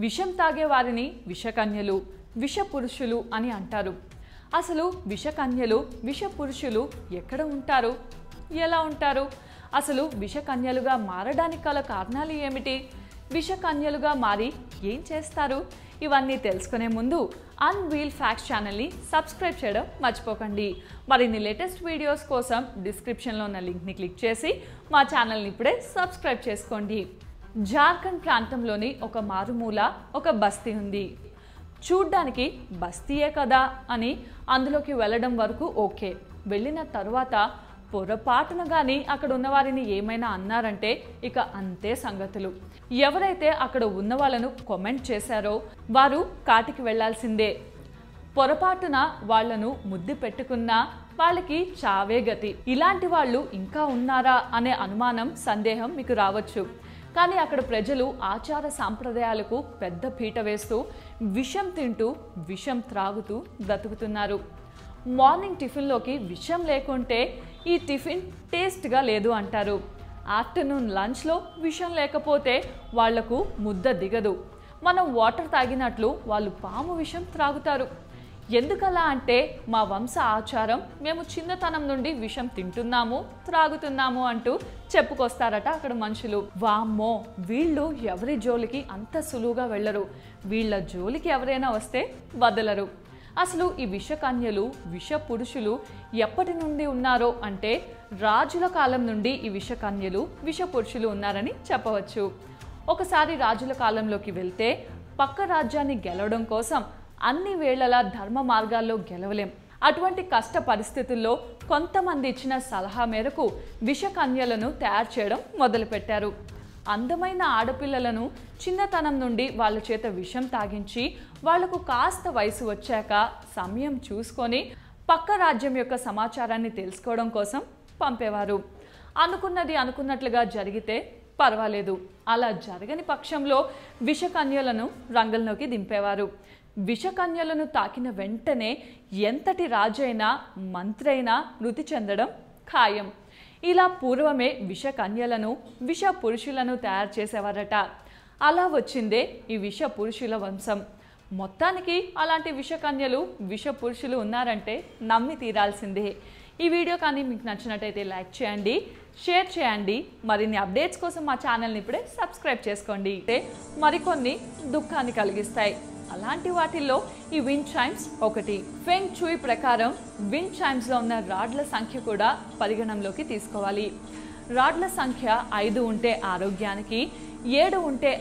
విషం తాగే వారిని విషకన్యలు విష పురుషులు అని అంటారు. అసలు విషకన్యలు విష పురుషులు ఎక్కడ ఉంటారు? ఎలా ఉంటారు? అసలు విషకన్యలుగా మారడానికి గల కారణాలు ఏమిటి? విషకన్యలుగా మారి ఏం చేస్తారు? ఇవన్నీ తెలుసుకునే ముందు అన్వీల్ ఫ్యాక్ట్స్ ఛానల్ని సబ్స్క్రైబ్ చేయడం మర్చిపోకండి. మరిన్ని లేటెస్ట్ వీడియోస్ కోసం డిస్క్రిప్షన్లో ఉన్న లింక్ని క్లిక్ చేసి మా ఛానల్ని ఇప్పుడే సబ్స్క్రైబ్ చేసుకోండి. జార్ఖండ్ ప్రాంతంలోని ఒక మారుమూల ఒక బస్తీ ఉంది. చూడ్డానికి బస్తీయే కదా అని అందులోకి వెళ్ళడం వరకు ఓకే. వెళ్ళిన తర్వాత పొరపాటున కానీ అక్కడ ఉన్న వారిని ఏమైనా అన్నారంటే ఇక అంతే సంగతులు. ఎవరైతే అక్కడ ఉన్న వాళ్ళను కామెంట్ చేశారో వారు కాటికి వెళ్ళాల్సిందే పొరపాటున వాళ్ళను ముద్దు పెట్టుకున్నా వాళ్ళకి చావే గతి. ఇలాంటి వాళ్ళు ఇంకా ఉన్నారా అనే అనుమానం సందేహం మీకు రావచ్చు. కానీ అక్కడ ప్రజలు ఆచార సాంప్రదాయాలకు పెద్ద పీట వేస్తూ విషం తింటూ విషం త్రాగుతూ బ్రతుకుతున్నారు. మార్నింగ్ టిఫిన్లోకి విషం లేకుంటే ఈ టిఫిన్ టేస్ట్గా లేదు అంటారు. ఆఫ్టర్నూన్ లంచ్లో విషం లేకపోతే వాళ్ళకు ముద్ద దిగదు. మనం వాటర్ తాగినట్లు వాళ్ళు పాము విషం త్రాగుతారు. ఎందుకలా అంటే మా వంశ ఆచారం మేము చిన్నతనం నుండి విషం తింటున్నాము త్రాగుతున్నాము అంటూ చెప్పుకొస్తారట అక్కడ మనుషులు. వామ్మో వీళ్ళు ఎవరి జోలికి అంత సులువుగా వెళ్ళరు. వీళ్ళ జోలికి ఎవరైనా వస్తే వదలరు. అసలు ఈ విషకన్యలు విష పురుషులు ఎప్పటి నుండి ఉన్నారో అంటే రాజుల కాలం నుండి ఈ విషకన్యలు విష పురుషులు ఉన్నారని చెప్పవచ్చు. ఒకసారి రాజుల కాలంలోకి వెళ్తే పక్క రాజ్యాన్ని గెలవడం కోసం అన్ని వేళలా ధర్మ మార్గాల్లో గెలవలేం. అటువంటి కష్ట పరిస్థితుల్లో కొంతమంది ఇచ్చిన సలహా మేరకు విషకన్యలను తయారు చేయడం మొదలుపెట్టారు. అందమైన ఆడపిల్లలను చిన్నతనం నుండి వాళ్ళ చేత విషం తాగించి వాళ్ళకు కాస్త వయసు వచ్చాక సమయం చూసుకొని పక్క రాజ్యం యొక్క సమాచారాన్ని తెలుసుకోవడం కోసం పంపేవారు. అనుకున్నది అనుకున్నట్లుగా జరిగితే పర్వాలేదు. అలా జరగని పక్షంలో విషకన్యలను రంగంలోకి దింపేవారు. విషకన్యలను తాకిన వెంటనే ఎంతటి రాజైనా మంత్రైనా మృతి చెందడం ఖాయం. ఇలా పూర్వమే విషకన్యలను విష పురుషులను తయారు చేసేవారట. అలా వచ్చిందే ఈ విష పురుషుల వంశం. మొత్తానికి అలాంటి విషకన్యలు విష పురుషులు ఉన్నారంటే నమ్మి తీరాల్సిందే. ఈ వీడియో కానీ మీకు నచ్చినట్టయితే లైక్ చేయండి షేర్ చేయండి. మరిన్ని అప్డేట్స్ కోసం మా ఛానల్ని ఇప్పుడే సబ్స్క్రైబ్ చేసుకోండి. అయితే మరికొన్ని దుఃఖాన్ని కలిగిస్తాయి. అలాంటి వాటిల్లో ఈ విండ్ చైమ్స్ ఒకటి. ఫెంగ్ చూయి ప్రకారం విండ్ చైమ్స్లో ఉన్న రాడ్ల సంఖ్య కూడా పరిగణంలోకి తీసుకోవాలి. రాడ్ల సంఖ్య ఐదు ఉంటే ఆరోగ్యానికి ఏడు ఉంటే